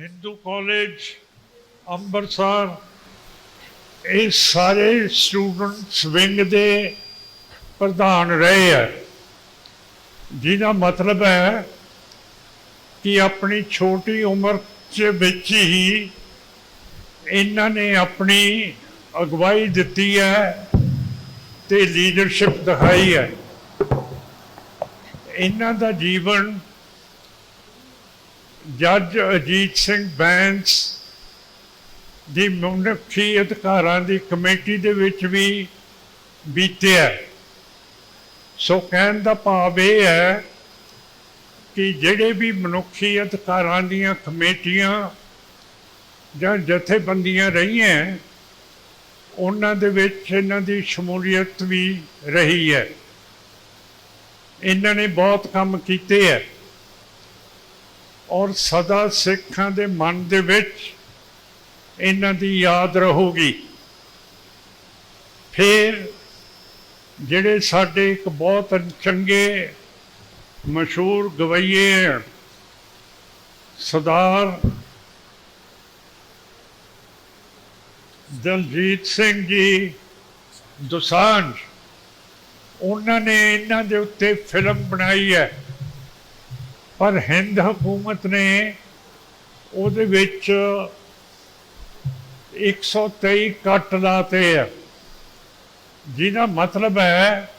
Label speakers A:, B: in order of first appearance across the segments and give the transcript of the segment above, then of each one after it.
A: Hindu college Amritsar, ਇਹ ਸਾਰੇ students wing ਦੇ ਪ੍ਰਧਾਨ ਰਹੇ ਆ। ਜਿਹਦਾ ਮਤਲਬ ਹੈ ਕਿ ਆਪਣੀ ਛੋਟੀ ਉਮਰ ਚ ਵਿੱਚ ਹੀ ਇਹਨਾਂ ਨੇ ਆਪਣੀ ਅਗਵਾਈ ਦਿੱਤੀ ਹੈ ਤੇ ਲੀਡਰਸ਼ਿਪ ਦਿਖਾਈ ਹੈ। ਇਹਨਾਂ ਦਾ ਜੀਵਨ ਜੱਜ ਅਜੀਤ ਸਿੰਘ ਬੈਂਸ ਦੀ ਮਨੁੱਖੀ ਅਧਿਕਾਰਾਂ ਦੀ ਕਮੇਟੀ ਦੇ ਵਿੱਚ ਵੀ ਬੀਤਿਆ ਸੋ ਕਹਿਣ ਦਾ ਭਾਵ ਇਹ ਹੈ ਕਿ ਜਿਹੜੇ ਵੀ ਮਨੁੱਖੀ ਅਧਿਕਾਰਾਂ ਦੀਆਂ ਕਮੇਟੀਆਂ ਜਾਂ ਜਥੇਬੰਦੀਆਂ ਰਹੀਆਂ ਉਹਨਾਂ ਦੇ ਵਿੱਚ ਇਹਨਾਂ ਦੀ ਸ਼ਮੂਲੀਅਤ ਵੀ ਰਹੀ ਹੈ। ਇਹਨਾਂ ਨੇ ਬਹੁਤ ਕੰਮ ਕੀਤੇ ਹੈ। ਔਰ ਸਦਾ ਸਿੱਖਾਂ ਦੇ ਮਨ ਦੇ ਵਿੱਚ ਇਹਨਾਂ ਦੀ ਯਾਦ ਰਹੂਗੀ। ਫਿਰ ਜਿਹੜੇ ਸਾਡੇ ਇੱਕ ਬਹੁਤ ਚੰਗੇ, ਮਸ਼ਹੂਰ ਗਵਈਏ ਹੈ ਸਰਦਾਰ ਦਲਜੀਤ ਸਿੰਘ ਜੀ ਦੁਸਾਂਝ, ਉਹਨਾਂ ਨੇ ਇਹਨਾਂ ਦੇ ਉੱਤੇ ਫਿਲਮ ਬਣਾਈ ਹੈ। ਪਰ ਹਿੰਦ ਹਕੂਮਤ ਨੇ ਉਹਦੇ ਵਿੱਚ 123 ਕੱਟ ਲਾਤੇ ਆ। ਜਿਹਦਾ ਮਤਲਬ ਹੈ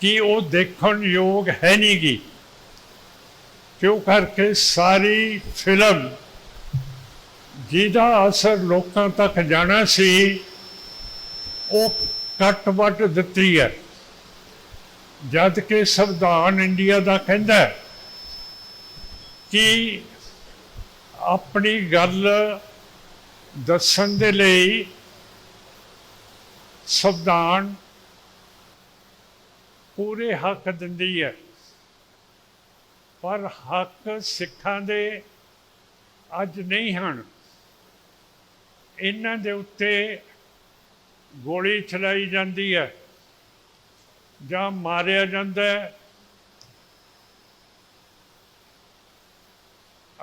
A: ਕਿ ਉਹ ਦੇਖਣ ਯੋਗ ਹੈ ਨਹੀਂ ਗੀ। ਕਿਉਂ ਕਰਕੇ ਸਾਰੀ ਫਿਲਮ ਜਿਹਦਾ ਅਸਰ ਲੋਕਾਂ ਤੱਕ ਜਾਣਾ ਸੀ, ਉਹ ਕੱਟ ਵੱਟ ਦਿੱਤੀ ਹੈ। ਜਦ ਕਿ ਸੰਵਿਧਾਨ ਇੰਡੀਆ ਦਾ ਕਹਿੰਦਾ ਹੈ ਕਿ ਆਪਣੀ ਗੱਲ ਦੱਸਣ ਦੇ ਲਈ ਸੰਵਿਧਾਨ ਪੂਰੇ ਹੱਕ ਦਿੰਦੀ ਹੈ। ਪਰ ਹੱਕ ਸਿੱਖਾਂ ਦੇ ਅੱਜ ਨਹੀਂ ਹਨ। ਇਹਨਾਂ ਦੇ ਉੱਤੇ ਗੋਲੀ ਚਲਾਈ ਜਾਂਦੀ ਹੈ ਜਾਂ ਮਾਰਿਆ ਜਾਂਦਾ ਹੈ।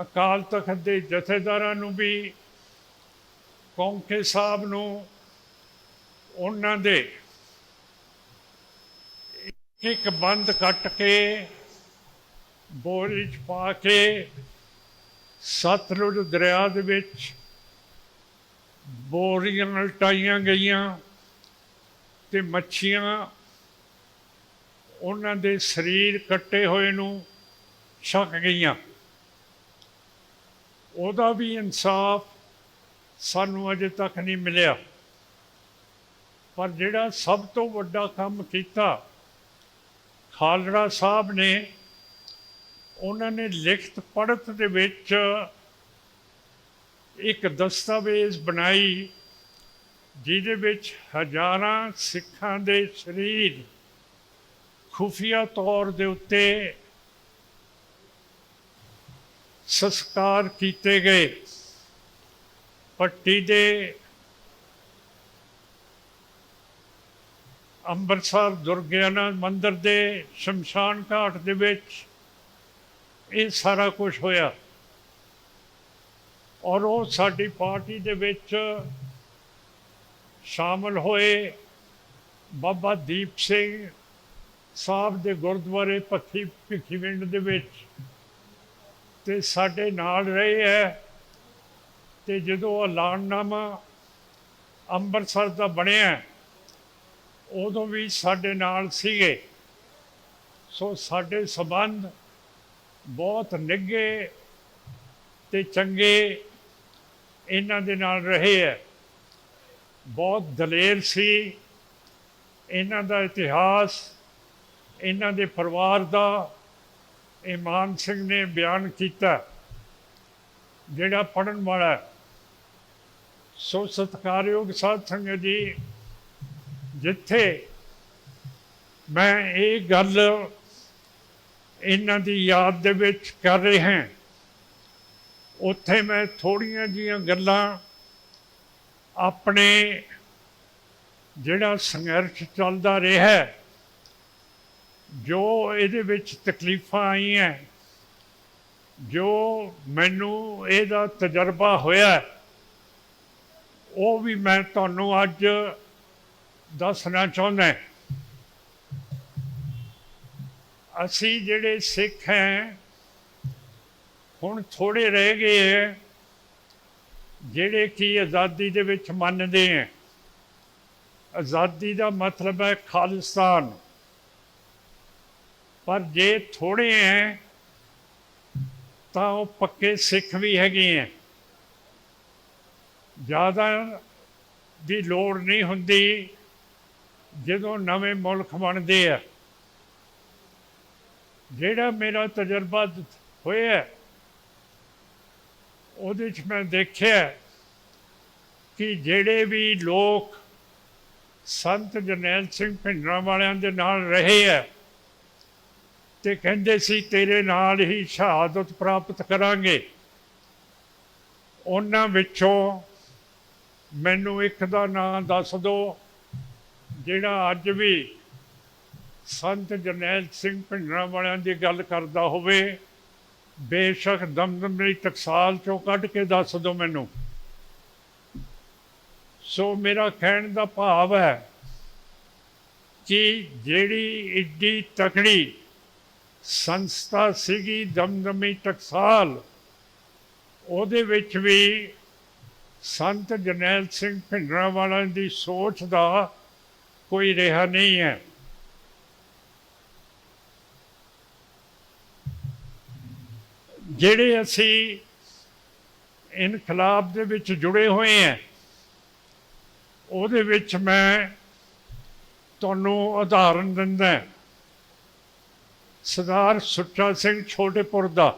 A: ਅਕਾਲ ਤਖਤ ਦੇ ਜਥੇਦਾਰਾਂ ਨੂੰ ਵੀ, ਕੌਂਕੇ ਸਾਹਿਬ ਨੂੰ, ਉਹਨਾਂ ਦੇ ਇੱਕ ਬੰਦ ਕੱਟ ਕੇ, ਬੋਰੀ ਚ ਪਾ ਕੇ, ਸਤਲੁਜ ਦਰਿਆ ਦੇ ਵਿੱਚ ਬੋਰੀਆਂ ਲਟਾਈਆਂ ਗਈਆਂ ਤੇ ਮੱਛੀਆਂ ਉਹਨਾਂ ਦੇ ਸਰੀਰ ਕੱਟੇ ਹੋਏ ਨੂੰ ਛਕ ਗਈਆਂ। ਉਹਦਾ ਵੀ ਇਨਸਾਫ ਸਾਨੂੰ ਅਜੇ ਤੱਕ ਨਹੀਂ ਮਿਲਿਆ। ਪਰ ਜਿਹੜਾ ਸਭ ਤੋਂ ਵੱਡਾ ਕੰਮ ਕੀਤਾ, ਖਾਲੜਾ ਸਾਹਿਬ ਨੇ, ਉਹਨਾਂ ਨੇ ਲਿਖਤ ਪੜਤ ਦੇ ਵਿੱਚ ਇੱਕ ਦਸਤਾਵੇਜ਼ ਬਣਾਈ, ਜਿਹਦੇ ਵਿੱਚ ਹਜ਼ਾਰਾਂ ਸਿੱਖਾਂ ਦੇ ਸਰੀਰ ਖੁਫੀਆ ਤੌਰ ਦੇ ਉੱਤੇ ਸੰਸਕਾਰ ਕੀਤੇ ਗਏ। ਪੱਟੀ ਦੇ ਅੰਮ੍ਰਿਤਸਰ ਦੁਰਗਿਆਨਾ ਮੰਦਿਰ ਦੇ ਸ਼ਮਸ਼ਾਨ ਘਾਟ ਦੇ ਵਿੱਚ ਇਹ ਸਾਰਾ ਕੁਝ ਹੋਇਆ। ਔਰ ਉਹ ਸਾਡੀ ਪਾਰਟੀ ਦੇ ਵਿੱਚ ਸ਼ਾਮਲ ਹੋਏ ਬਾਬਾ ਦੀਪ ਸਿੰਘ ਸਾਹਿਬ ਦੇ ਗੁਰਦੁਆਰੇ ਪੱਥੀ ਭਿੱਖੀਵਿੰਡ ਦੇ ਵਿੱਚ। ਤੇ ਸਾਡੇ ਨਾਲ ਰਹੇ ਹੈ। ਤੇ ਜਦੋਂ ਐਲਾਨਨਾਮਾ ਅੰਮ੍ਰਿਤਸਰ ਦਾ ਬਣਿਆ, ਉਦੋਂ ਵੀ ਸਾਡੇ ਨਾਲ ਸੀਗੇ। ਸੋ ਸਾਡੇ ਸਬੰਧ ਬਹੁਤ ਨਿੱਘੇ ਤੇ ਚੰਗੇ ਇਹਨਾਂ ਦੇ ਨਾਲ ਰਹੇ ਹੈ। ਬਹੁਤ ਦਲੇਰ ਸੀ। ਇਹਨਾਂ ਦਾ ਇਤਿਹਾਸ, ਇਹਨਾਂ ਦੇ ਪਰਿਵਾਰ ਦਾ ਇਮਾਨ ਸਿੰਘ ਨੇ ਬਿਆਨ ਕੀਤਾ ਜਿਹੜਾ ਪੜਨ ਵਾਲਾ ਸੋ ਸਤਿਕਾਰਯੋਗ ਸਾਧ ਸੰਗਤ ਜੀ ਜਿੱਥੇ ਮੈਂ ਇਹ ਗੱਲ ਇਹਨਾਂ ਦੀ ਯਾਦ ਦੇ ਵਿੱਚ ਕਰ ਰਿਹਾ ਹਾਂ ਉੱਥੇ ਮੈਂ ਥੋੜੀਆਂ ਜੀਆਂ ਗੱਲਾਂ ਆਪਣੇ ਜਿਹੜਾ ਸੰਘਰਸ਼ ਚੱਲਦਾ ਰਿਹਾ ਹੈ, ਜੋ ਇਹਦੇ ਵਿੱਚ ਤਕਲੀਫਾਂ ਆਈਆਂ, ਜੋ ਮੈਨੂੰ ਇਹਦਾ ਤਜਰਬਾ ਹੋਇਆ, ਉਹ ਵੀ ਮੈਂ ਤੁਹਾਨੂੰ ਅੱਜ ਦੱਸਣਾ ਚਾਹੁੰਦਾ ਅਸੀਂ ਜਿਹੜੇ ਸਿੱਖ ਹੈ, ਹੁਣ ਥੋੜੇ ਰਹਿ ਗਏ ਹੈ, ਜਿਹੜੇ ਕਿ ਆਜ਼ਾਦੀ ਦੇ ਵਿੱਚ ਮੰਨਦੇ ਹੈ। ਆਜ਼ਾਦੀ ਦਾ ਮਤਲਬ ਹੈ ਖਾਲਿਸਤਾਨ ਪਰ ਜੇ ਥੋੜੇ ਹੈ ਤਾਂ ਉਹ ਪੱਕੇ ਸਿੱਖ ਵੀ ਹੈਗੇ ਹੈ ਜ਼ਿਆਦਾ ਦੀ ਲੋੜ ਨਹੀਂ ਹੁੰਦੀ ਜਦੋਂ ਨਵੇਂ ਮੁਲਕ ਬਣਦੇ ਆ। ਜਿਹੜਾ ਮੇਰਾ ਤਜਰਬਾ ਹੋਇਆ, ਉਹਦੇ 'ਚ ਮੈਂ ਦੇਖਿਆ ਕਿ ਜਿਹੜੇ ਵੀ ਲੋਕ ਸੰਤ ਜਰਨੈਲ ਸਿੰਘ ਭਿੰਡਰਾਂ ਵਾਲਿਆਂ ਦੇ ਨਾਲ ਰਹੇ ਹੈ ਤੇ ਕਹਿੰਦੇ ਸੀ, ਤੇਰੇ ਨਾਲ ਹੀ ਸ਼ਹਾਦਤ ਪ੍ਰਾਪਤ ਕਰਾਂਗੇ। ਉਹਨਾਂ ਵਿੱਚੋਂ ਮੈਨੂੰ ਇੱਕ ਦਾ ਨਾਮ ਦੱਸ ਦਿਓ ਜਿਹੜਾ ਅੱਜ ਵੀ ਸੰਤ ਜਰਨੈਲ ਸਿੰਘ ਭਿੰਡਰਾਂ ਵਾਲਿਆਂ ਦੀ ਗੱਲ ਕਰਦਾ ਹੋਵੇ, ਬੇਸ਼ੱਕ ਦਮਦਮੀ ਟਕਸਾਲ ਚੋਂ ਕੱਢ ਕੇ ਦੱਸ ਦਿਓ ਮੈਨੂੰ। ਸੋ ਮੇਰਾ ਕਹਿਣ ਦਾ ਭਾਵ ਹੈ ਕਿ ਜਿਹੜੀ ਇੱਡੀ ਤਕੜੀ ਸੰਸਥਾ ਸੀਗੀ ਦਮਦਮੀ ਟਕਸਾਲ ਉਹਦੇ ਵਿੱਚ ਵੀ ਸੰਤ ਜਰਨੈਲ ਸਿੰਘ ਭਿੰਡਰਾਂ ਵਾਲਿਆਂ ਦੀ ਸੋਚ ਦਾ ਕੋਈ ਰਿਹਾ ਨਹੀਂ ਹੈ ਜਿਹੜੇ ਅਸੀਂ ਇਨਕਲਾਬ ਦੇ ਵਿੱਚ ਜੁੜੇ ਹੋਏ ਹਾਂ, ਉਹਦੇ ਵਿੱਚ ਮੈਂ ਤੁਹਾਨੂੰ ਉਦਾਹਰਨ ਦਿੰਦਾ ਹਾਂ। ਸਰਦਾਰ ਸੁੱਚਾ ਸਿੰਘ ਛੋਟੇਪੁਰ ਦਾ,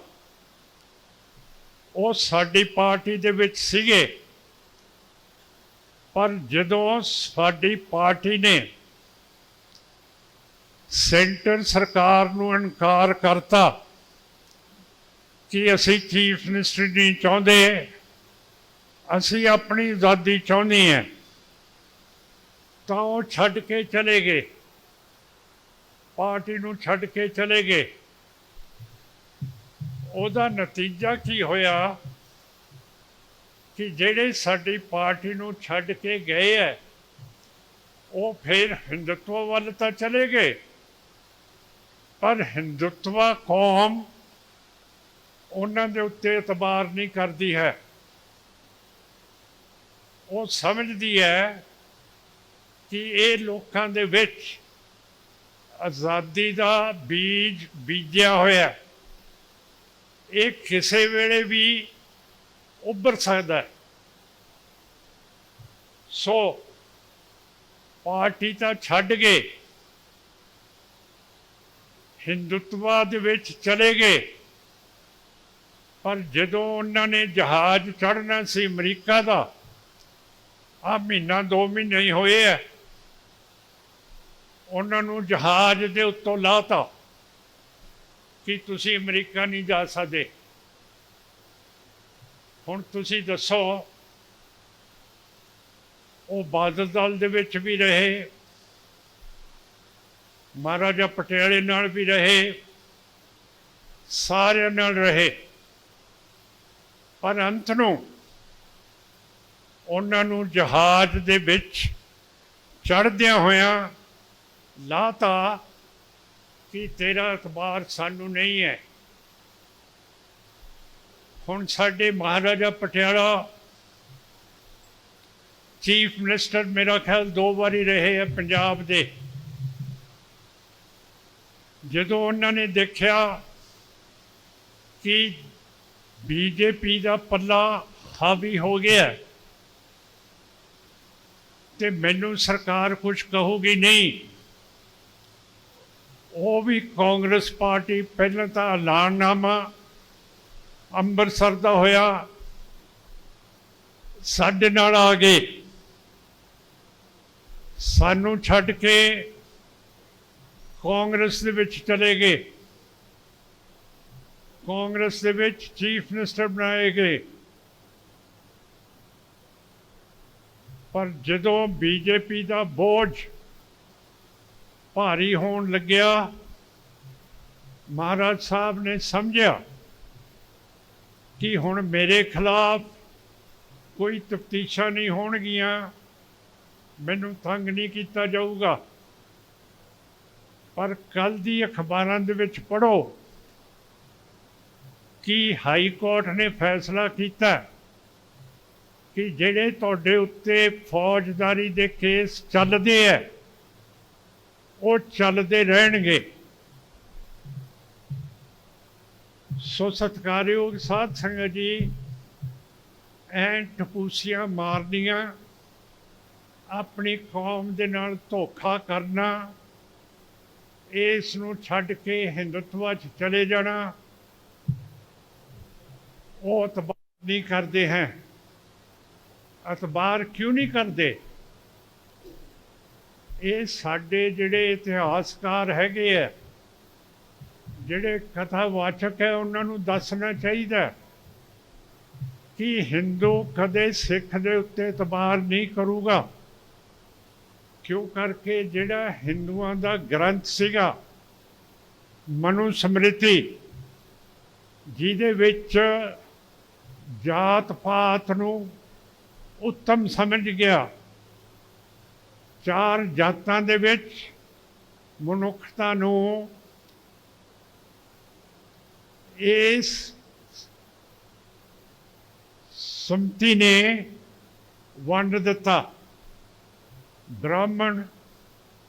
A: ਉਹ ਸਾਡੀ ਪਾਰਟੀ ਦੇ ਵਿੱਚ ਸੀਗੇ। ਪਰ ਜਦੋਂ ਸਾਡੀ ਪਾਰਟੀ ਨੇ ਸੈਂਟਰ ਸਰਕਾਰ ਨੂੰ ਇਨਕਾਰ ਕਰਤਾ ਕਿ ਅਸੀਂ ਚੀਫ ਮਿਨਿਸਟਰ ਨਹੀਂ ਚਾਹੁੰਦੇ, ਅਸੀਂ ਆਪਣੀ ਆਜ਼ਾਦੀ ਚਾਹੁੰਦੇ ਹਾਂ, ਤਾਂ ਉਹ ਛੱਡ ਕੇ ਚਲੇ ਗਏ। ਪਾਰਟੀ ਨੂੰ ਛੱਡ ਕੇ ਚਲੇ ਗਏ। ਉਹਦਾ ਨਤੀਜਾ ਕੀ ਹੋਇਆ ਕਿ ਜਿਹੜੇ ਸਾਡੀ ਪਾਰਟੀ ਨੂੰ ਛੱਡ ਕੇ ਗਏ ਹੈ ਉਹ ਫਿਰ ਹਿੰਦੁਤਵ ਵੱਲ ਤਾਂ ਚਲੇ ਗਏ। ਪਰ ਹਿੰਦੁਤਵਾ ਕੌਮ ਉਹਨਾਂ ਦੇ ਉੱਤੇ ਇਤਬਾਰ ਨਹੀਂ ਕਰਦੀ ਹੈ। ਉਹ ਸਮਝਦੀ ਹੈ ਕਿ ਇਹ ਲੋਕਾਂ ਦੇ ਵਿੱਚ ਆਜ਼ਾਦੀ ਦਾ ਬੀਜ ਬੀਜਿਆ ਹੋਇਆ ਇਹ ਕਿਸੇ ਵੇਲੇ ਵੀ ਉੱਭਰ ਸਕਦਾ ਹੈ। ਸੋ ਪਾਰਟੀ ਤਾਂ ਛੱਡ ਗਏ ਹਿੰਦੂਤਵਾ ਦੇ ਵਿੱਚ ਚਲੇ ਗਏ। ਪਰ ਜਦੋਂ ਉਹਨਾਂ ਨੇ ਜਹਾਜ਼ ਚੜ੍ਹਨਾ ਸੀ ਅਮਰੀਕਾ ਦਾ ਆ ਮਹੀਨਾ ਦੋ ਮਹੀਨੇ ਹੀ ਹੋਏ ਆ ਉਹਨਾਂ ਨੂੰ ਜਹਾਜ਼ ਦੇ ਉੱਤੋਂ ਲਾਤਾ ਕਿ ਤੁਸੀਂ ਅਮਰੀਕਾ ਨਹੀਂ ਜਾ ਸਕਦੇ। ਹੁਣ ਤੁਸੀਂ ਦੱਸੋ, ਉਹ ਬਾਦਲ ਦਲ ਦੇ ਵਿੱਚ ਵੀ ਰਹੇ, ਮਹਾਰਾਜਾ ਪਟਿਆਲੇ ਨਾਲ ਵੀ ਰਹੇ, ਸਾਰਿਆਂ ਨਾਲ ਰਹੇ। ਪਰ ਅੰਤ ਨੂੰ ਉਹਨਾਂ ਨੂੰ ਜਹਾਜ਼ ਦੇ ਵਿੱਚ ਚੜ੍ਹਦਿਆਂ ਹੋਇਆਂ ਲਾਤਾ ਕਿ ਤੇਰਾ ਅਖਬਾਰ ਸਾਨੂੰ ਨਹੀਂ ਹੈ। ਹੁਣ ਸਾਡੇ ਮਹਾਰਾਜਾ ਪਟਿਆਲਾ ਚੀਫ ਮਿਨਿਸਟਰ ਮੇਰਾ ਖਿਆਲ ਦੋ ਵਾਰੀ ਰਹੇ ਹੈ ਪੰਜਾਬ ਦੇ। ਜਦੋਂ ਉਹਨਾਂ ਨੇ ਦੇਖਿਆ ਕਿ ਬੀਜੇਪੀ ਦਾ ਪੱਲਾ ਹਾਵੀ ਹੋ ਗਿਆ ਹੈ, ਤੇ ਮੈਨੂੰ ਸਰਕਾਰ ਕੁਝ ਕਹੂਗੀ ਨਹੀਂ। ਉਹ ਵੀ ਕਾਂਗਰਸ ਪਾਰਟੀ ਪਹਿਲਾਂ ਤਾਂ ਐਲਾਨਨਾਮਾ ਅੰਮ੍ਰਿਤਸਰ ਦਾ ਹੋਇਆ। ਸਾਡੇ ਨਾਲ ਆ ਗਏ। ਸਾਨੂੰ ਛੱਡ ਕੇ ਕਾਂਗਰਸ ਦੇ ਵਿੱਚ ਚਲੇ ਗਏ। ਕਾਂਗਰਸ ਦੇ ਵਿੱਚ ਚੀਫ ਮਿਨਿਸਟਰ ਬਣਾਏ ਗਏ। ਪਰ ਜਦੋਂ ਬੀਜੇਪੀ ਦਾ ਬੋਝ ਭਾਰੀ ਹੋਣ ਲੱਗਿਆ। ਮਹਾਰਾਜ ਸਾਹਿਬ ਨੇ ਸਮਝਿਆ ਕਿ ਹੁਣ ਮੇਰੇ ਖਿਲਾਫ ਕੋਈ ਤਫਤੀਸ਼ਾਂ ਨਹੀਂ ਹੋਣਗੀਆਂ। ਮੈਨੂੰ ਤੰਗ ਨਹੀਂ ਕੀਤਾ ਜਾਊਗਾ। ਪਰ ਕੱਲ ਦੀ ਅਖਬਾਰਾਂ ਦੇ ਵਿੱਚ ਪੜੋ ਕਿ ਹਾਈ ਕੋਰਟ ਨੇ ਫੈਸਲਾ ਕੀਤਾ ਕਿ ਜਿਹੜੇ ਤੁਹਾਡੇ ਉੱਤੇ ਫੌਜਦਾਰੀ ਦੇ ਕੇਸ ਚੱਲਦੇ ਐ ਉਹ ਚੱਲਦੇ ਰਹਿਣਗੇ। ਸੋ ਸਤਿਕਾਰਯੋਗ ਸਾਧ ਸੰਗਤ ਜੀ ਐਂ ਟਪੂਸੀਆਂ ਮਾਰਨੀਆਂ, ਆਪਣੀ ਕੌਮ ਦੇ ਨਾਲ ਧੋਖਾ ਕਰਨਾ ਇਸ ਨੂੰ ਛੱਡ ਕੇ ਹਿੰਦੂਤਵਾ 'ਚ ਚਲੇ ਜਾਣਾ, ਉਹ ਤਬਾਰ ਨਹੀਂ ਕਰਦੇ ਹੈ। ਅਤਬਾਰ ਕਿਉਂ ਨਹੀਂ ਕਰਦੇ? ਇਹ ਸਾਡੇ ਜਿਹੜੇ ਇਤਿਹਾਸਕਾਰ ਹੈਗੇ ਆ, ਜਿਹੜੇ ਕਥਾਵਾਚਕ ਹੈ, ਉਹਨਾਂ ਨੂੰ ਦੱਸਣਾ ਚਾਹੀਦਾ ਕਿ ਹਿੰਦੂ ਕਦੇ ਸਿੱਖ ਦੇ ਉੱਤੇ ਇਤਬਾਰ ਨਹੀਂ ਕਰੂਗਾ। ਕਿਉਂ ਕਰਕੇ? ਜਿਹੜਾ ਹਿੰਦੂਆਂ ਦਾ ਗ੍ਰੰਥ ਸੀਗਾ ਮਨੂ ਸਮ੍ਰਿਤੀ ਜਿਹਦੇ ਵਿੱਚ ਜਾਤ ਪਾਤ ਨੂੰ ਉੱਤਮ ਸਮਝ ਗਿਆ। ਚਾਰ ਜਾਤਾਂ ਦੇ ਵਿੱਚ ਮਨੁੱਖਤਾ ਨੂੰ ਇਸ ਸੰਮਤੀ ਨੇ ਵੰਡ ਦਿੱਤਾ। ਬ੍ਰਾਹਮਣ,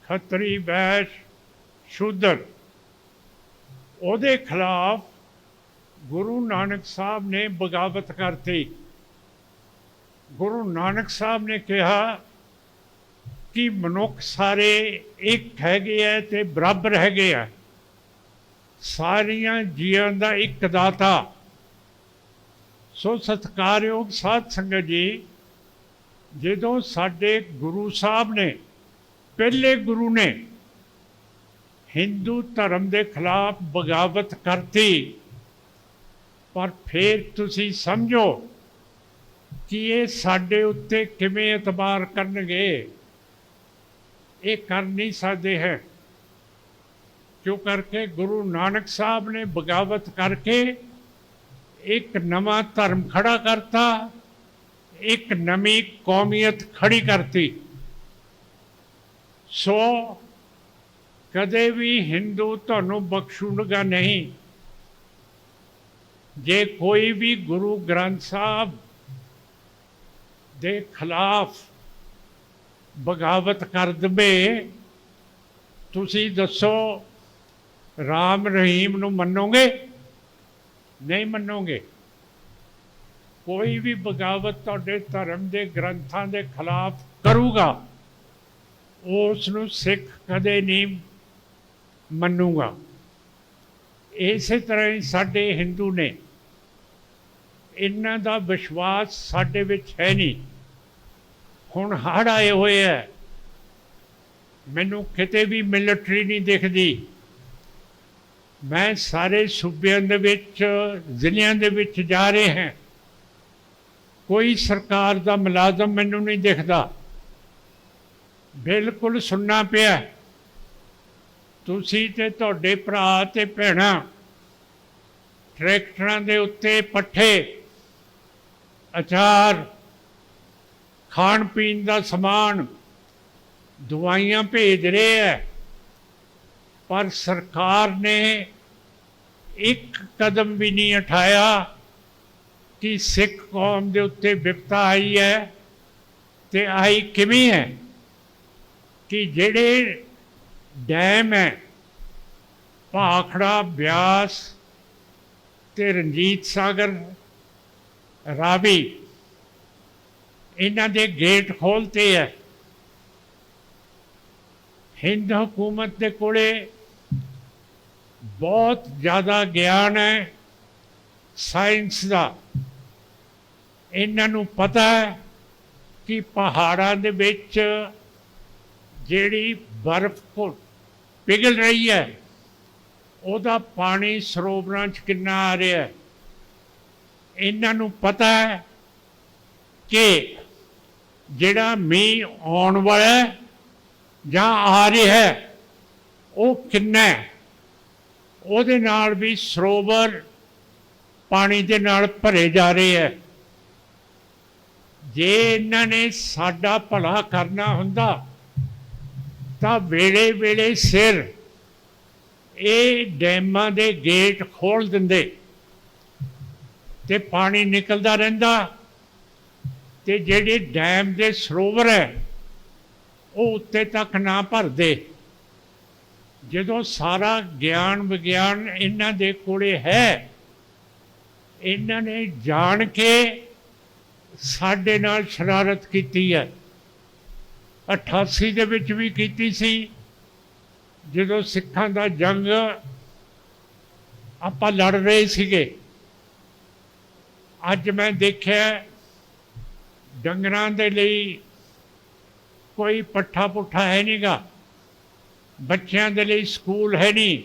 A: ਖੱਤਰੀ, ਵੈਸ਼, ਸ਼ੂਦਰ। ਉਹਦੇ ਖਿਲਾਫ ਗੁਰੂ ਨਾਨਕ ਸਾਹਿਬ ਨੇ ਬਗਾਵਤ ਕਰਤੀ। ਗੁਰੂ ਨਾਨਕ ਸਾਹਿਬ ਨੇ ਕਿਹਾ ਕਿ ਮਨੁੱਖ ਸਾਰੇ ਇੱਕ ਹੈਗੇ ਆ ਤੇ ਬਰਾਬਰ ਹੈਗੇ ਆ। ਸਾਰੀਆਂ ਜੀਆਂ ਦਾ ਇੱਕ ਦਾਤਾ। ਸੋ ਸਤਿਕਾਰਯੋਗ ਸਾਧ ਸੰਗਤ ਜੀ, ਜਦੋਂ ਸਾਡੇ ਗੁਰੂ ਸਾਹਿਬ ਨੇ, ਪਹਿਲੇ ਗੁਰੂ ਨੇ ਹਿੰਦੂ ਧਰਮ ਦੇ ਖਿਲਾਫ ਬਗਾਵਤ ਕਰਤੀ, ਪਰ ਫਿਰ ਤੁਸੀਂ ਸਮਝੋ ਕਿ ਇਹ ਸਾਡੇ ਉੱਤੇ ਕਿਵੇਂ ਇਤਬਾਰ ਕਰਨਗੇ? ਇਹ ਕਰ ਨਹੀਂ ਸਕਦੇ ਹੈ। ਕਿਉਂ ਕਰਕੇ? ਗੁਰੂ ਨਾਨਕ ਸਾਹਿਬ ਨੇ ਬਗਾਵਤ ਕਰਕੇ ਇੱਕ ਨਵਾਂ ਧਰਮ ਖੜਾ ਕਰਤਾ, ਇੱਕ ਨਵੀਂ ਕੌਮੀਅਤ ਖੜੀ ਕਰਤੀ। ਸੋ ਕਦੇ ਵੀ ਹਿੰਦੂ ਤੁਹਾਨੂੰ ਬਖਸ਼ੂਗਾ ਨਹੀਂ। ਜੇ ਕੋਈ ਵੀ ਗੁਰੂ ਗ੍ਰੰਥ ਸਾਹਿਬ ਦੇ ਖਿਲਾਫ ਬਗਾਵਤ ਕਰ ਦਵੇ। ਤੁਸੀਂ ਦੱਸੋ, ਰਾਮ ਰਹੀਮ ਨੂੰ ਮੰਨੋਗੇ? ਨਹੀਂ ਮੰਨੋਗੇ। ਕੋਈ ਵੀ ਬਗਾਵਤ ਤੁਹਾਡੇ ਧਰਮ ਦੇ ਗ੍ਰੰਥਾਂ ਦੇ ਖਿਲਾਫ ਕਰੂਗਾ ਉਸ ਨੂੰ ਸਿੱਖ ਕਦੇ ਨਹੀਂ ਮੰਨੂਗਾ। ਇਸੇ ਤਰ੍ਹਾਂ ਹੀ ਸਾਡੇ ਹਿੰਦੂ ਨੇ, ਇਹਨਾਂ ਦਾ ਵਿਸ਼ਵਾਸ ਸਾਡੇ ਵਿੱਚ ਹੈ ਨਹੀਂ। ਹੁਣ ਹੜ੍ਹ ਆਏ ਹੋਏ ਹੈ ਮੈਨੂੰ ਕਿਤੇ ਵੀ ਮਿਲਟਰੀ ਨਹੀਂ ਦਿਖਦੀ। ਮੈਂ ਸਾਰੇ ਸੂਬਿਆਂ ਦੇ ਵਿੱਚ, ਜ਼ਿਲ੍ਹਿਆਂ ਦੇ ਵਿੱਚ ਜਾ ਰਹੇ ਹਾਂ। ਕੋਈ ਸਰਕਾਰ ਦਾ ਮੁਲਾਜ਼ਮ ਮੈਨੂੰ ਨਹੀਂ ਦਿਖਦਾ। ਬਿਲਕੁਲ ਸੁਣਨਾ ਪਿਆ। ਤੁਸੀਂ ਤੇ ਤੁਹਾਡੇ ਭਰਾ ਤੇ ਭੈਣਾਂ ਟਰੈਕਟਰਾਂ ਦੇ ਉੱਤੇ ਪੱਠੇ, ਅਚਾਰ ਖਾਣ ਪੀਣ ਦਾ ਸਮਾਨ ਦਵਾਈਆਂ ਭੇਜ ਰਹੇ ਹੈ। ਪਰ ਸਰਕਾਰ ਨੇ ਇੱਕ ਕਦਮ ਵੀ ਨਹੀਂ ਉਠਾਇਆ ਕਿ ਸਿੱਖ ਕੌਮ ਦੇ ਉੱਤੇ ਵਿਪਤਾ ਆਈ ਹੈ ਤੇ ਆਈ ਕਿਵੇਂ ਹੈ ਕਿ ਜਿਹੜੇ ਡੈਮ ਹੈ, ਭਾਖੜਾ, ਬਿਆਸ ਤੇ ਰਣਜੀਤ ਸਾਗਰ, ਰਾਵੀ ਇਹਨਾਂ ਦੇ ਗੇਟ ਖੋਲਤੇ ਹੈ ਹਿੰਦ ਹਕੂਮਤ ਦੇ ਕੋਲੇ ਬਹੁਤ ਜ਼ਿਆਦਾ ਗਿਆਨ ਹੈ ਸਾਇੰਸ ਦਾ। ਇਹਨਾਂ ਨੂੰ ਪਤਾ ਹੈ ਕਿ ਪਹਾੜਾਂ ਦੇ ਵਿੱਚ ਜਿਹੜੀ ਬਰਫ਼ ਕੋ ਪਿਘਲ ਰਹੀ ਹੈ ਉਹਦਾ ਪਾਣੀ ਸਰੋਵਰਾਂ 'ਚ ਕਿੰਨਾ ਆ ਰਿਹਾ ਹੈ ਇਹਨਾਂ ਨੂੰ ਪਤਾ ਹੈ ਕਿ ਜਿਹੜਾ ਮੀਂਹ ਆਉਣ ਵਾਲਾ ਜਾਂ ਆ ਰਿਹਾ ਹੈ, ਉਹ ਕਿੰਨਾ ਉਹਦੇ ਨਾਲ ਵੀ ਸਰੋਵਰ ਪਾਣੀ ਦੇ ਨਾਲ ਭਰੇ ਜਾ ਰਹੇ ਹੈ। ਜੇ ਇਹਨਾਂ ਨੇ ਸਾਡਾ ਭਲਾ ਕਰਨਾ ਹੁੰਦਾ, ਤਾਂ ਵੇਲੇ ਵੇਲੇ ਸਿਰ ਇਹ ਡੈਮਾਂ ਦੇ ਗੇਟ ਖੋਲ ਦਿੰਦੇ ਤੇ ਪਾਣੀ ਨਿਕਲਦਾ ਰਹਿੰਦਾ। ਤੇ ਜਿਹੜੇ ਡੈਮ ਦੇ ਸਰੋਵਰ ਹੈ, ਉਹ ਉੱਤੇ ਤੱਕ ਨਾ ਭਰਦੇ। ਜਦੋਂ ਸਾਰਾ ਗਿਆਨ ਵਿਗਿਆਨ ਇਹਨਾਂ ਦੇ ਕੋਲੇ ਹੈ, ਇਹਨਾਂ ਨੇ ਜਾਣ ਕੇ ਸਾਡੇ ਨਾਲ ਸ਼ਰਾਰਤ ਕੀਤੀ ਹੈ। 88 ਦੇ ਵਿੱਚ ਵੀ ਕੀਤੀ ਸੀ। ਜਦੋਂ ਸਿੱਖਾਂ ਦਾ ਜੰਗ ਆਪਾਂ ਲੜ ਰਹੇ ਸੀਗੇ, ਅੱਜ ਮੈਂ ਦੇਖਿਆ ਡੰਗਰਾਂ ਦੇ ਲਈ ਕੋਈ ਪੱਠਾ ਪੁੱਠਾ ਹੈ ਨਹੀਂਗਾ। ਬੱਚਿਆਂ ਦੇ ਲਈ ਸਕੂਲ ਹੈ ਨਹੀਂ।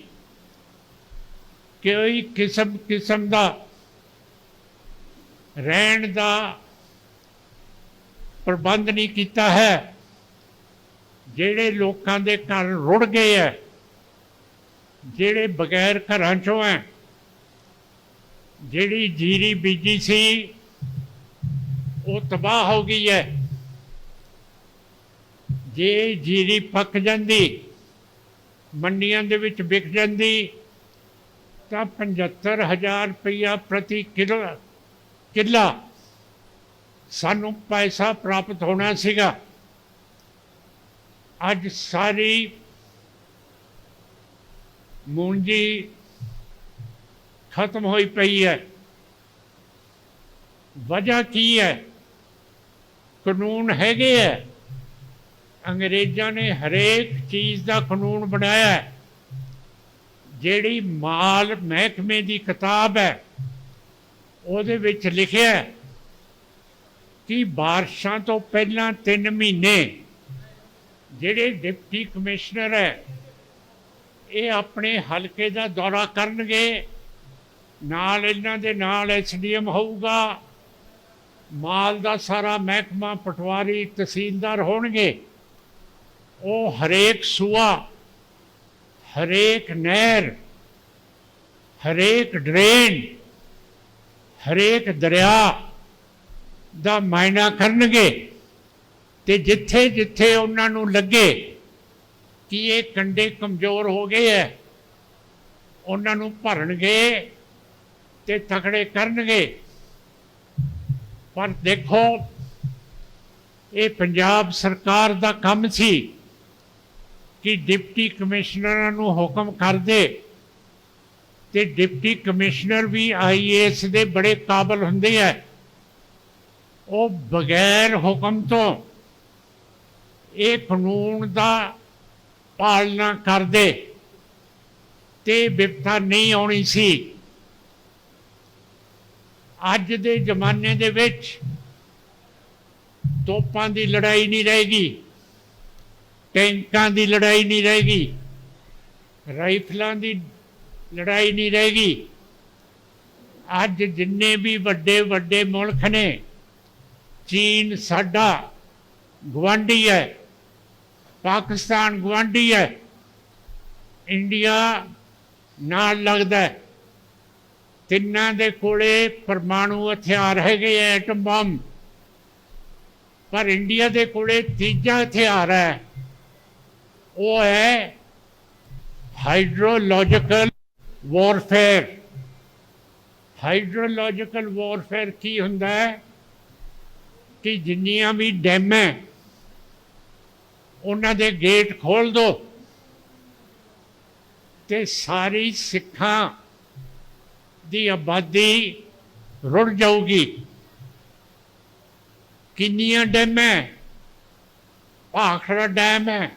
A: ਕੋਈ ਕਿਸਮ ਕਿਸਮ ਦਾ ਰਹਿਣ ਦਾ ਪ੍ਰਬੰਧ ਨਹੀਂ ਕੀਤਾ ਹੈ। ਜਿਹੜੇ ਲੋਕਾਂ ਦੇ ਘਰ ਰੁੜ ਗਏ ਹੈ ਜਿਹੜੇ ਬਗੈਰ ਘਰਾਂ ਚੋਂ ਹੈ ਜਿਹੜੀ ਜੀਰੀ ਬੀਜੀ ਸੀ ਉਹ ਤਬਾਹ ਹੋ ਗਈ ਹੈ। ਜੇ ਜੀਰੀ ਪੱਕ ਜਾਂਦੀ, ਮੰਡੀਆਂ ਦੇ ਵਿੱਚ ਵਿਕ ਜਾਂਦੀ, ਤਾਂ 75000 ਰੁਪਇਆ ਪ੍ਰਤੀ ਕਿਲੋ, ਕਿੱਲਾ ਸਾਨੂੰ ਪੈਸਾ ਪ੍ਰਾਪਤ ਹੋਣਾ ਸੀਗਾ। ਅੱਜ ਸਾਰੀ ਮੂੰਜੀ ਖਤਮ ਹੋਈ ਪਈ ਹੈ। ਵਜ੍ਹਾ ਕੀ ਹੈ? ਕਾਨੂੰਨ ਹੈਗੇ ਹੈ ਅੰਗਰੇਜ਼ਾਂ ਨੇ ਹਰੇਕ ਚੀਜ਼ ਦਾ ਕਾਨੂੰਨ ਬਣਾਇਆ ਜਿਹੜੀ ਮਾਲ ਮਹਿਕਮੇ ਦੀ ਕਿਤਾਬ ਹੈ ਉਹਦੇ ਵਿੱਚ ਲਿਖਿਆ ਕਿ ਬਾਰਿਸ਼ਾਂ ਤੋਂ ਪਹਿਲਾਂ 3 ਮਹੀਨੇ ਜਿਹੜੇ ਡਿਪਟੀ ਕਮਿਸ਼ਨਰ ਹੈ ਇਹ ਆਪਣੇ ਹਲਕੇ ਦਾ ਦੌਰਾ ਕਰਨਗੇ। ਨਾਲ ਇਹਨਾਂ ਦੇ ਨਾਲ ਐਸਡੀਐਮ ਹੋਊਗਾ। ਮਾਲ ਦਾ ਸਾਰਾ ਮਹਿਕਮਾ ਪਟਵਾਰੀ ਤਹਿਸੀਲਦਾਰ ਹੋਣਗੇ। ਉਹ ਹਰੇਕ ਸੂਆ, ਹਰੇਕ ਨਹਿਰ, ਹਰੇਕ ਡਰੇਨ, ਹਰੇਕ ਦਰਿਆ ਦਾ ਮਾਇਨਾ ਕਰਨਗੇ ਤੇ ਜਿੱਥੇ ਜਿੱਥੇ ਉਹਨਾਂ ਨੂੰ ਲੱਗੇ ਕਿ ਇਹ ਕੰਡੇ ਕਮਜ਼ੋਰ ਹੋ ਗਏ ਐ, ਉਹਨਾਂ ਨੂੰ ਭਰਨਗੇ ਤੇ ਤਕੜੇ ਕਰਨਗੇ। ਪਰ ਦੇਖੋ, ਇਹ ਪੰਜਾਬ ਸਰਕਾਰ ਦਾ ਕੰਮ ਸੀ ਕਿ ਡਿਪਟੀ ਕਮਿਸ਼ਨਰਾਂ ਨੂੰ ਹੁਕਮ ਕਰਦੇ ਤੇ ਡਿਪਟੀ ਕਮਿਸ਼ਨਰ ਵੀ ਆਈਏਐਸ ਦੇ ਬੜੇ ਕਾਬਲ ਹੁੰਦੇ ਆ। ਉਹ ਬਗੈਰ ਹੁਕਮ ਤੋਂ ਇਹ ਕਾਨੂੰਨ ਦਾ ਪਾਲਣਾ ਕਰਦੇ ਤੇ ਵਿਪਤਾ ਨਹੀਂ ਆਉਣੀ ਸੀ। ਅੱਜ ਦੇ ਜ਼ਮਾਨੇ ਦੇ ਵਿੱਚ ਤੋਪਾਂ ਦੀ ਲੜਾਈ ਨਹੀਂ ਰਹੇਗੀ ਟੈਂਕਾਂ ਦੀ ਲੜਾਈ ਨਹੀਂ ਰਹੇਗੀ ਰਾਈਫਲਾਂ ਦੀ ਲੜਾਈ ਨਹੀਂ ਰਹੇਗੀ ਅੱਜ ਜਿੰਨੇ ਵੀ ਵੱਡੇ ਵੱਡੇ ਮੁਲਕ ਨੇ, ਚੀਨ ਸਾਡਾ ਗਵਾਂਢੀ ਹੈ, ਪਾਕਿਸਤਾਨ ਗਵਾਂਢੀ ਹੈ, ਇੰਡੀਆ ਨਾਲ ਲੱਗਦਾ ਹੈ। ਤਿੰਨਾਂ ਦੇ ਕੋਲੇ ਪਰਮਾਣੂ ਹਥਿਆਰ ਹੈਗੇ ਐ ਐਟਮ ਬੰਬ ਪਰ ਇੰਡੀਆ ਦੇ ਕੋਲੇ ਤੀਜਾ ਹਥਿਆਰ ਹੈ। ਉਹ ਹੈ ਹਾਈਡਰੋਲੋਜੀਕਲ ਵਾਰਫੇਅਰ ਹਾਈਡਰੋਲੋਜੀਕਲ ਵਾਰਫੇਅਰ ਕੀ ਹੁੰਦਾ ਹੈ? ਕਿ ਜਿੰਨੀਆਂ ਵੀ ਡੈਮ ਹੈ, ਉਹਨਾਂ ਦੇ ਗੇਟ ਖੋਲ ਦੋ ਤੇ ਸਾਰੀ ਸਿੱਖਾਂ ਦੀ ਆਬਾਦੀ ਰੁੜ ਜਾਊਗੀ। ਕਿੰਨੀਆਂ ਡੈਮ ਹੈ ਭਾਖੜਾ ਡੈਮ ਹੈ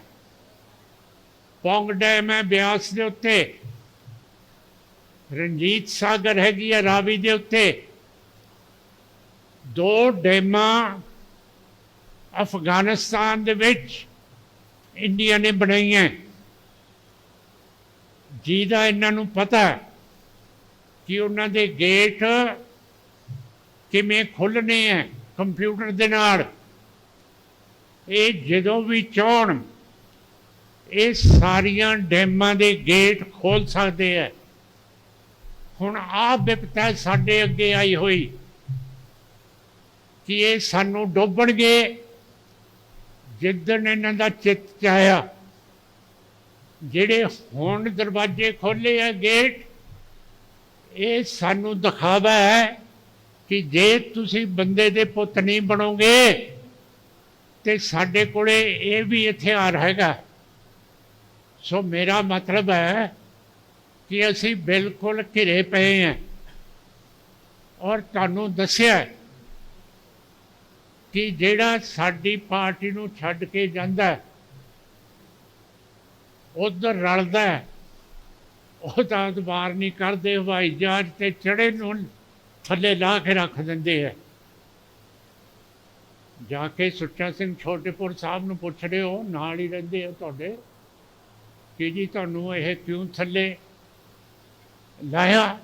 A: ਪੌਂਗ ਡੈਮ ਹੈ ਬਿਆਸ ਦੇ ਉੱਤੇ। ਰਣਜੀਤ ਸਾਗਰ ਹੈਗੀ ਹੈ ਰਾਵੀ ਦੇ ਉੱਤੇ। ਦੋ ਡੈਮਾਂ ਅਫਗਾਨਿਸਤਾਨ ਦੇ ਵਿੱਚ ਇੰਡੀਆ ਨੇ ਬਣਾਈਆਂ। ਜਿਹਦਾ ਇਹਨਾਂ ਨੂੰ ਪਤਾ ਹੈ ਕਿ ਉਹਨਾਂ ਦੇ ਗੇਟ ਕਿਵੇਂ ਖੁੱਲਣੇ ਹੈ ਕੰਪਿਊਟਰ ਦੇ ਨਾਲ। ਇਹ ਜਦੋਂ ਵੀ ਚਾਹਣ ਇਹ ਸਾਰੀਆਂ ਡੈਮਾਂ ਦੇ ਗੇਟ ਖੋਲ ਸਕਦੇ ਹੈ ਹੁਣ ਆ ਵਿਪਤਾ ਸਾਡੇ ਅੱਗੇ ਆਈ ਹੋਈ ਕਿ ਇਹ ਸਾਨੂੰ ਡੋਬਣਗੇ। ਜਿੱਦਣ ਇਹਨਾਂ ਦਾ ਚਿੱਤ ਚਾਇਆ ਜਿਹੜੇ ਹੁਣ ਦਰਵਾਜ਼ੇ ਖੋਲੇ ਆ ਗੇਟ ਇਹ ਸਾਨੂੰ ਦਿਖਾਵਾ ਹੈ ਕਿ ਜੇ ਤੁਸੀਂ ਬੰਦੇ ਦੇ ਪੁੱਤ ਨਹੀਂ ਬਣੋਗੇ ਤੇ ਸਾਡੇ ਕੋਲੇ ਇਹ ਵੀ ਹਥਿਆਰ ਹੈਗਾ। ਸੋ ਮੇਰਾ ਮਤਲਬ ਹੈ ਕਿ ਅਸੀਂ ਬਿਲਕੁਲ ਘਿਰੇ ਪਏ ਹਾਂ। ਔਰ ਤੁਹਾਨੂੰ ਦੱਸਿਆ ਕਿ ਜਿਹੜਾ ਸਾਡੀ ਪਾਰਟੀ ਨੂੰ ਛੱਡ ਕੇ ਜਾਂਦਾ ਹੈ, ਉਧਰ ਰਲਦਾ ਹੈ, ਉਹ ਤਾਂ ਅਦਬਾਰ ਨਹੀਂ ਕਰਦੇ, ਹਵਾਈ ਜਹਾਜ਼ ਤੇ ਚੜੇ ਨੂੰ ਥੱਲੇ ਲਾ ਕੇ ਰੱਖ ਦਿੰਦੇ ਹੈ ਜਾ ਕੇ ਸੁੱਚਾ ਸਿੰਘ ਛੋਟੇਪੁਰ ਸਾਹਿਬ ਨੂੰ ਪੁੱਛ ਰਹੇ ਹੋ ਨਾਲ ਹੀ ਰਹਿੰਦੇ ਆ ਤੁਹਾਡੇ। ਕਿ ਜੀ ਤੁਹਾਨੂੰ ਇਹ ਕਿਉਂ ਥੱਲੇ ਲਾਇਆ?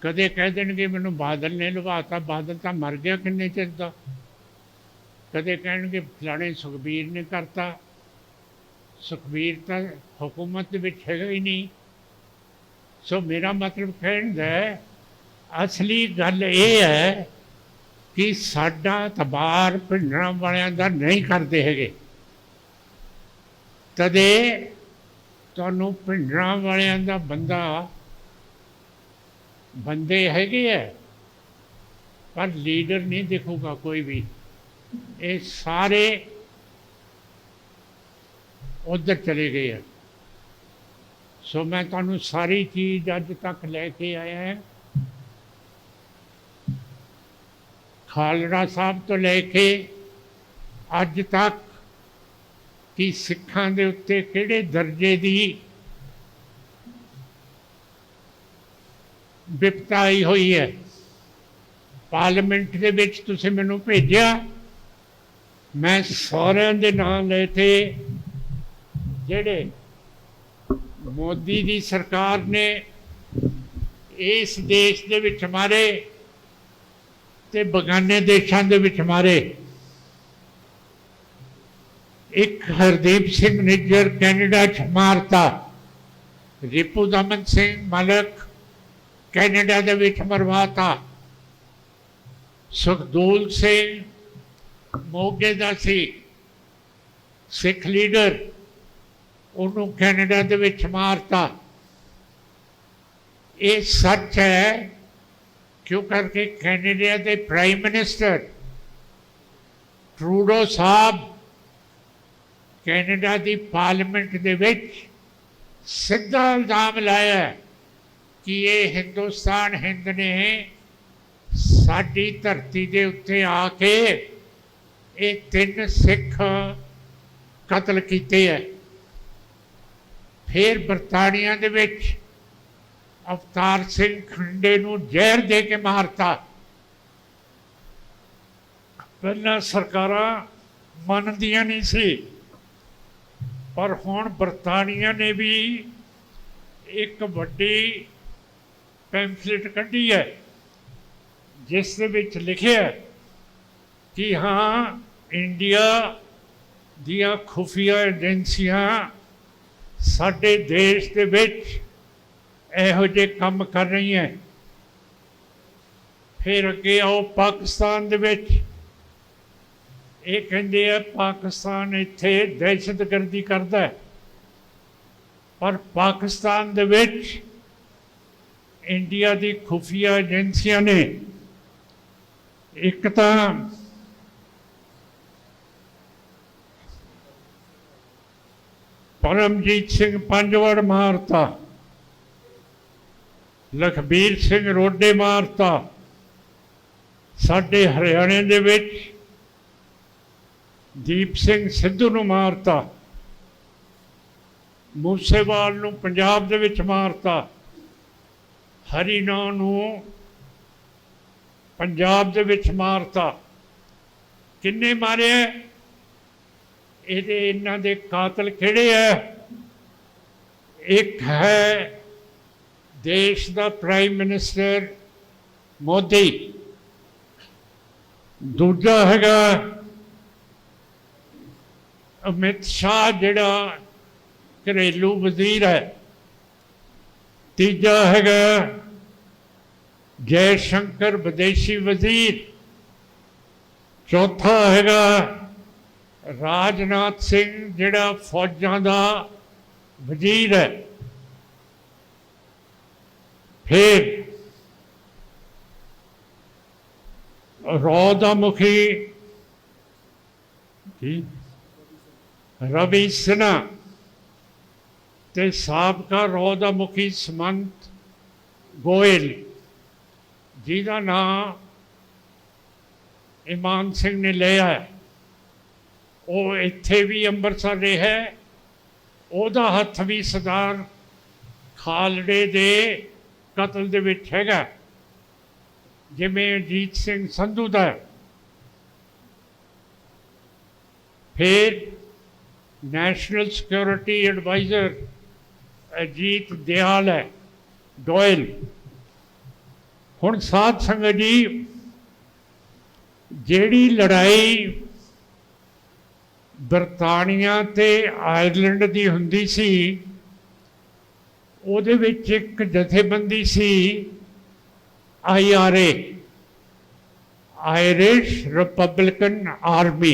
A: ਕਦੇ ਕਹਿ ਦੇਣਗੇ ਮੈਨੂੰ ਬਾਦਲ ਨੇ ਲਵਾਤਾ, ਬਾਦਲ ਤਾਂ ਮਰ ਗਿਆ ਕਿੰਨੇ ਚਿਰ ਦਾ। ਕਦੇ ਕਹਿਣਗੇ ਫਲਾਣੇ ਸੁਖਬੀਰ ਨੇ ਕਰਤਾ। ਸੁਖਬੀਰ ਤਾਂ ਹਕੂਮਤ ਦੇ ਵਿੱਚ ਹੈਗਾ ਹੀ ਨਹੀਂ। ਸੋ ਮੇਰਾ ਮਤਲਬ ਕਹਿਣ ਦਾ ਅਸਲੀ ਗੱਲ ਇਹ ਹੈ ਕਿ ਸਾਡਾ ਤਬਾਰ ਭਿੰਡਰਾਂ ਵਾਲਿਆਂ ਦਾ ਨਹੀਂ ਕਰਦੇ ਹੈਗੇ। ਤਦੇ ਤੁਹਾਨੂੰ ਭਿੰਡਰਾਂ ਵਾਲਿਆਂ ਦਾ ਬੰਦਾ ਬੰਦੇ ਹੈਗੇ ਹੈ, ਪਰ ਲੀਡਰ ਨਹੀਂ ਦੇਖੂਗਾ ਕੋਈ ਵੀ। ਇਹ ਸਾਰੇ ਉਧਰ ਚਲੇ ਗਏ ਆ। ਸੋ ਮੈਂ ਤੁਹਾਨੂੰ ਸਾਰੀ ਚੀਜ਼ ਅੱਜ ਤੱਕ ਲੈ ਕੇ ਆਇਆ ਹੈ। ਖਾਲੜਾ ਸਾਹਿਬ ਤੋਂ ਲੈ ਕੇ ਅੱਜ ਤੱਕ ਕਿ ਸਿੱਖਾਂ ਦੇ ਉੱਤੇ ਕਿਹੜੇ ਦਰਜੇ ਦੀ ਵਿਪਤਾ ਆਈ ਹੋਈ ਹੈ? ਪਾਰਲੀਮੈਂਟ ਦੇ ਵਿੱਚ ਤੁਸੀਂ ਮੈਨੂੰ ਭੇਜਿਆ। ਮੈਂ ਸਾਰਿਆਂ ਦੇ ਨਾਂ ਲੈ ਤੇ ਜਿਹੜੇ ਮੋਦੀ ਦੀ ਸਰਕਾਰ ਨੇ ਇਸ ਦੇਸ਼ ਦੇ ਵਿੱਚ ਮਾਰੇ ਤੇ ਬਗਾਨੇ ਦੇਸ਼ਾਂ ਦੇ ਵਿੱਚ ਮਾਰੇ। ਇੱਕ ਹਰਦੀਪ ਸਿੰਘ ਨਿੱਜਰ ਕੈਨੇਡਾ ਚ ਮਾਰਤਾ। ਰਿਪੂ ਦਮਨ ਸਿੰਘ ਮਲਕ ਕੈਨੇਡਾ ਦੇ ਵਿੱਚ ਮਰਵਾਤਾ। ਸੁਖਦੂਲ ਸਿੰਘ ਮੋਗੇ ਦਾ ਸੀ। ਸਿੱਖ ਲੀਡਰ ਉਹਨੂੰ ਕੈਨੇਡਾ ਦੇ ਵਿੱਚ ਮਾਰਤਾ। ਇਹ ਸੱਚ ਹੈ, ਕਿਉਂ ਕਰਕੇ ਕੈਨੇਡਾ ਦੇ prime minister Trudeau Sahib Canada ਦੀ ਪਾਰਲੀਮੈਂਟ ਦੇ ਵਿੱਚ ਸਿੱਧਾ ਇਲਜ਼ਾਮ ਲਾਇਆ ਕਿ ਇਹ ਹਿੰਦੁਸਤਾਨ ਹਿੰਦ ਨੇ ਸਾਡੀ ਧਰਤੀ ਦੇ ਉੱਤੇ ਆ ਕੇ ਇਹ ਤਿੰਨ ਸਿੱਖ ਕਤਲ ਕੀਤੇ ਹੈ। ਫਿਰ ਬਰਤਾਨੀਆ ਦੇ ਵਿੱਚ ਅਵਤਾਰ ਸਿੰਘ ਖੰਡੇ ਨੂੰ ਜ਼ਹਿਰ ਦੇ ਕੇ ਮਾਰਤਾ। ਪਹਿਲਾਂ ਸਰਕਾਰਾਂ ਮੰਨਦੀਆਂ ਨਹੀਂ ਸੀ, ਪਰ ਹੁਣ ਬਰਤਾਨੀਆ ਨੇ ਵੀ ਇੱਕ ਵੱਡੀ ਪੈਂਫਲੇਟ ਕੱਢੀ ਹੈ, ਜਿਸ ਦੇ ਵਿੱਚ ਲਿਖਿਆ ਕਿ ਹਾਂ, ਇੰਡੀਆ ਦੀਆਂ ਖੁਫੀਆ ਏਜੰਸੀਆਂ ਸਾਡੇ ਦੇਸ਼ ਦੇ ਵਿੱਚ ਇਹੋ ਜਿਹੇ ਕੰਮ ਕਰ ਰਹੀ ਹੈ। ਫਿਰ ਅੱਗੇ ਆਓ ਪਾਕਿਸਤਾਨ ਦੇ ਵਿੱਚ। ਇਹ ਕਹਿੰਦੇ ਆ, ਪਾਕਿਸਤਾਨ ਇੱਥੇ ਦਹਿਸ਼ਤਗਰਦੀ ਕਰਦਾ ਹੈ। ਪਰ ਪਾਕਿਸਤਾਨ ਦੇ ਵਿੱਚ ਇੰਡੀਆ ਦੀ ਖੁਫੀਆ ਏਜੰਸੀਆਂ ਨੇ ਇੱਕ ਤਾਂ ਪਰਮਜੀਤ ਸਿੰਘ ਪੰਜਵੜ ਮਾਰਤਾ। ਲਖਬੀਰ ਸਿੰਘ ਰੋਡੇ ਮਾਰਤਾ। ਸਾਡੇ ਹਰਿਆਣੇ ਦੇ ਵਿੱਚ ਦੀਪ ਸਿੰਘ ਸਿੱਧੂ ਨੂੰ ਮਾਰਤਾ। ਮੂਸੇਵਾਲ ਨੂੰ ਪੰਜਾਬ ਦੇ ਵਿੱਚ ਮਾਰਤਾ। ਹਰੀਨਾ ਨੂੰ ਪੰਜਾਬ ਦੇ ਵਿੱਚ ਮਾਰਤਾ। ਕਿੰਨੇ ਮਾਰੇ ਇਹਦੇ ਇਹਨਾਂ ਦੇ ਕਾਤਲ ਕਿਹੜੇ ਹੈ ਇੱਕ ਹੈ ਦੇਸ਼ ਦਾ ਪ੍ਰਾਈਮ ਮਿਨਿਸਟਰ ਮੋਦੀ। ਦੂਜਾ ਹੈਗਾ ਅਮਿਤ ਸ਼ਾਹ, ਜਿਹੜਾ ਘਰੇਲੂ ਵਜ਼ੀਰ ਹੈ। ਤੀਜਾ ਹੈਗਾ ਜੈ ਸ਼ੰਕਰ ਵਿਦੇਸ਼ੀ ਵਜ਼ੀਰ। ਚੌਥਾ ਹੈਗਾ ਰਾਜਨਾਥ ਸਿੰਘ ਜਿਹੜਾ ਫੌਜਾਂ ਦਾ ਵਜ਼ੀਰ ਹੈ। ਫਿਰ ਰੌ ਦਾ ਮੁਖੀ ਕੀ? ਰਵੀ ਸਿਨਾ ਤੇ ਸਾਬਕਾ ਰੌ ਦਾ ਮੁਖੀ ਸਮੰਤ ਗੋਇਲ, ਜਿਹਦਾ ਨਾਂ ਇਮਾਨ ਸਿੰਘ ਨੇ ਲਿਆ ਹੈ। ਉਹ ਇੱਥੇ ਵੀ ਅੰਮ੍ਰਿਤਸਰ ਰਿਹਾ ਉਹਦਾ ਹੱਥ ਵੀ ਸਰਦਾਰ ਖਾਲੜੇ ਦੇ ਕਤਲ ਦੇ ਵਿੱਚ ਹੈਗਾ। ਜਿਵੇਂ ਅਜੀਤ ਸਿੰਘ ਸੰਧੂ ਦਾ। ਫਿਰ national security adviser Ajit Dayal ਹੈ ਡੋਇਲ ਹੁਣ ਸਾਧ ਸੰਗਤ ਜੀ, ਜਿਹੜੀ ਲੜਾਈ ਬਰਤਾਨੀਆ ਤੇ ਆਇਰਲੈਂਡ ਦੀ ਹੁੰਦੀ ਸੀ, ਉਹਦੇ ਵਿੱਚ ਇੱਕ ਜਥੇਬੰਦੀ ਸੀ ਆਈਆਰਏ ਆਇਰਿਸ਼ ਰਿਪਬਲਿਕਨ ਆਰਮੀ।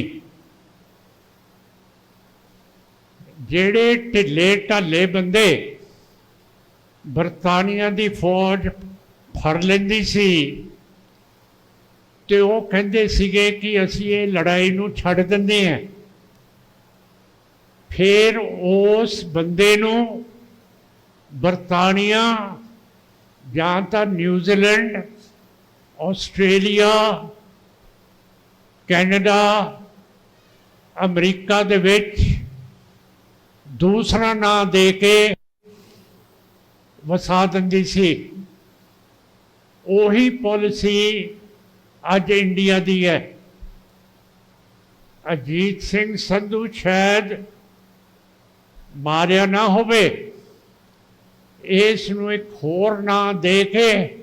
A: ਜਿਹੜੇ ਢਿੱਲੇ ਢਾਲੇ ਬੰਦੇ ਬਰਤਾਨੀਆ ਦੀ ਫੌਜ ਫੜ ਲੈਂਦੀ ਸੀ, ਤੇ ਉਹ ਕਹਿੰਦੇ ਸੀਗੇ ਕਿ ਅਸੀਂ ਇਹ ਲੜਾਈ ਨੂੰ ਛੱਡ ਦਿੰਦੇ ਹਾਂ। ਫਿਰ ਉਸ ਬੰਦੇ ਨੂੰ ਬਰਤਾਨੀਆ, ਜਾਂ ਤਾਂ ਨਿਊਜ਼ੀਲੈਂਡ ਆਸਟ੍ਰੇਲੀਆ, ਕੈਨੇਡਾ, ਅਮਰੀਕਾ ਦੇ ਵਿੱਚ ਦੂਸਰਾ ਨਾਂ ਦੇ ਕੇ ਵਸਾ ਦਿੰਦੀ ਸੀ। ਉਹੀ ਪਾਲਿਸੀ ਅੱਜ ਇੰਡੀਆ ਦੀ ਹੈ। ਅਜੀਤ ਸਿੰਘ ਸੰਧੂ ਸ਼ਾਇਦ ਮਾਰਿਆ ਨਾ ਹੋਵੇ। ਇਸ ਨੂੰ ਇੱਕ ਹੋਰ ਨਾਂ ਦੇ ਕੇ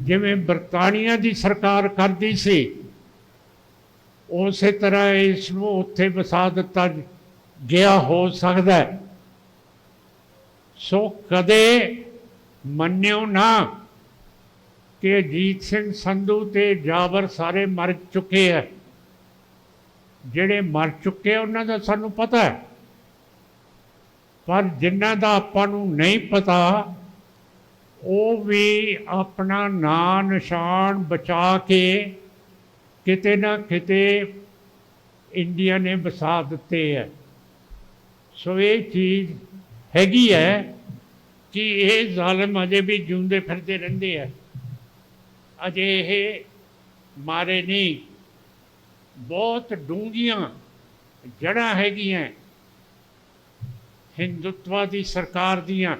A: ਜਿਵੇਂ ਬਰਤਾਨੀਆ ਦੀ ਸਰਕਾਰ ਕਰਦੀ ਸੀ ਉਸੇ ਤਰ੍ਹਾਂ ਇਸ ਨੂੰ ਉੱਥੇ ਵਸਾ ਦਿੱਤਾ ਗਿਆ ਹੋ ਸਕਦਾ ਸੋ ਕਦੇ ਮੰਨਿਓ ਨਾ ਕਿ ਅਜੀਤ ਸਿੰਘ ਸੰਧੂ ਤੇ ਜਾਬਰ ਸਾਰੇ ਮਰ ਚੁੱਕੇ ਹੈ ਜਿਹੜੇ ਮਰ ਚੁੱਕੇ ਆ, ਉਹਨਾਂ ਦਾ ਸਾਨੂੰ ਪਤਾ ਹੈ। ਪਰ ਜਿਨ੍ਹਾਂ ਦਾ ਆਪਾਂ ਨੂੰ ਨਹੀਂ ਪਤਾ, ਉਹ ਵੀ ਆਪਣਾ ਨਾਂ ਨਿਸ਼ਾਨ ਬਚਾ ਕੇ ਕਿਤੇ ਨਾ ਕਿਤੇ ਇੰਡੀਆ ਨੇ ਵਸਾ ਦਿੱਤੇ ਹੈ। ਸੋ ਇਹ ਚੀਜ਼ ਹੈਗੀ ਹੈ ਕਿ ਇਹ ਜ਼ਾਲਮ ਅਜੇ ਵੀ ਜਿਉਂਦੇ ਫਿਰਦੇ ਰਹਿੰਦੇ ਆ ਅਜੇ ਇਹ ਮਾਰੇ ਨਹੀਂ। ਬਹੁਤ ਡੂੰਘੀਆਂ ਜੜ੍ਹਾਂ ਹੈਗੀਆਂ। ਹਿੰਦੁੱਤਵਾ ਦੀ ਸਰਕਾਰ ਦੀਆਂ।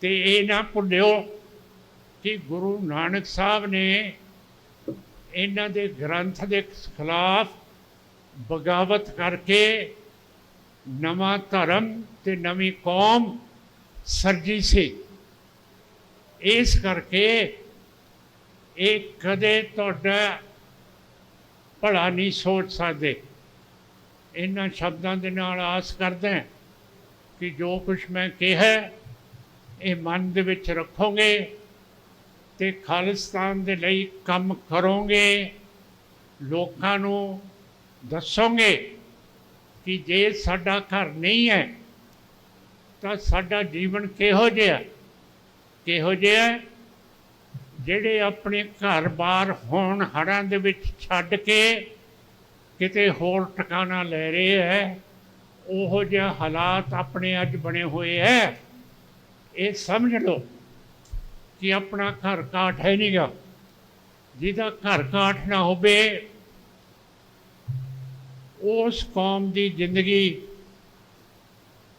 A: ਤੇ ਇਹ ਨਾ ਭੁੱਲਿਓ ਕਿ ਗੁਰੂ ਨਾਨਕ ਸਾਹਿਬ ਨੇ ਇਹਨਾਂ ਦੇ ਗ੍ਰੰਥ ਦੇ ਖਿਲਾਫ ਬਗਾਵਤ ਕਰਕੇ ਨਵਾਂ ਧਰਮ ਤੇ ਨਵੀਂ ਕੌਮ ਸਰਜੀ ਸੀ। ਇਸ ਕਰਕੇ ਇਹ ਕਦੇ ਤੁਹਾਡਾ ਭਲਾ ਨਹੀਂ ਸੋਚ ਸਕਦੇ। ਇਹਨਾਂ ਸ਼ਬਦਾਂ ਦੇ ਨਾਲ ਆਸ ਕਰਦਾ ਕਿ ਜੋ ਕੁਝ ਮੈਂ ਕਿਹਾ, ਇਹ ਮਨ ਦੇ ਵਿੱਚ ਰੱਖੋਗੇ ਤੇ ਖਾਲਿਸਤਾਨ ਦੇ ਲਈ ਕੰਮ ਕਰੋਗੇ, ਲੋਕਾਂ ਨੂੰ ਦੱਸੋਗੇ ਕਿ ਜੇ ਸਾਡਾ ਘਰ ਨਹੀਂ ਹੈ, ਤਾਂ ਸਾਡਾ ਜੀਵਨ ਕਿਹੋ ਜਿਹਾ ਕਿਹੋ ਜਿਹਾ ਜਿਹੜੇ ਆਪਣੇ ਘਰ-ਬਾਰ ਹੋਣ ਹੜਾਂ ਦੇ ਵਿੱਚ ਛੱਡ ਕੇ ਕਿਤੇ ਹੋਰ ਟਿਕਾਣਾ ਲੈ ਰਹੇ ਹੈ, ਉਹੋ ਜਿਹਾ ਹਾਲਾਤ ਆਪਣੇ ਅੱਜ ਬਣੇ ਹੋਏ ਹੈ। ਇਹ ਸਮਝ ਲਓ ਕਿ ਆਪਣਾ ਘਰ ਕਾਠ ਹੈ ਨਹੀਂਗਾ ਜਿਹਦਾ ਘਰ ਕਾਠ ਨਾ ਹੋਵੇ, ਉਸ ਕੌਮ ਦੀ ਜ਼ਿੰਦਗੀ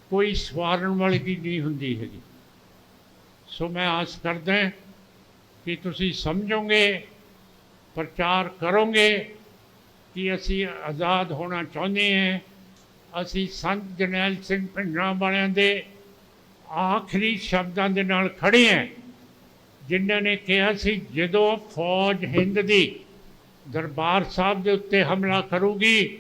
A: ਕੋਈ ਸਵਾਰਨ ਵਾਲੀ ਦੀ ਨਹੀਂ ਹੁੰਦੀ ਹੈਗੀ। ਸੋ ਮੈਂ ਆਸ ਕਰਦਾ ਕਿ ਤੁਸੀਂ ਸਮਝੋਗੇ, ਪ੍ਰਚਾਰ ਕਰੋਗੇ ਕਿ ਅਸੀਂ ਆਜ਼ਾਦ ਹੋਣਾ ਚਾਹੁੰਦੇ ਹਾਂ। ਅਸੀਂ ਸੰਤ ਜਰਨੈਲ ਸਿੰਘ ਭਿੰਡਰਾਂ ਵਾਲਿਆਂ ਦੇ ਆਖਰੀ ਸ਼ਬਦਾਂ ਦੇ ਨਾਲ ਖੜੇ ਹਾਂ, ਜਿਨ੍ਹਾਂ ਨੇ ਕਿਹਾ ਸੀ, ਜਦੋਂ ਫੌਜ ਹਿੰਦ ਦੀ ਦਰਬਾਰ ਸਾਹਿਬ ਦੇ ਉੱਤੇ ਹਮਲਾ ਕਰੂਗੀ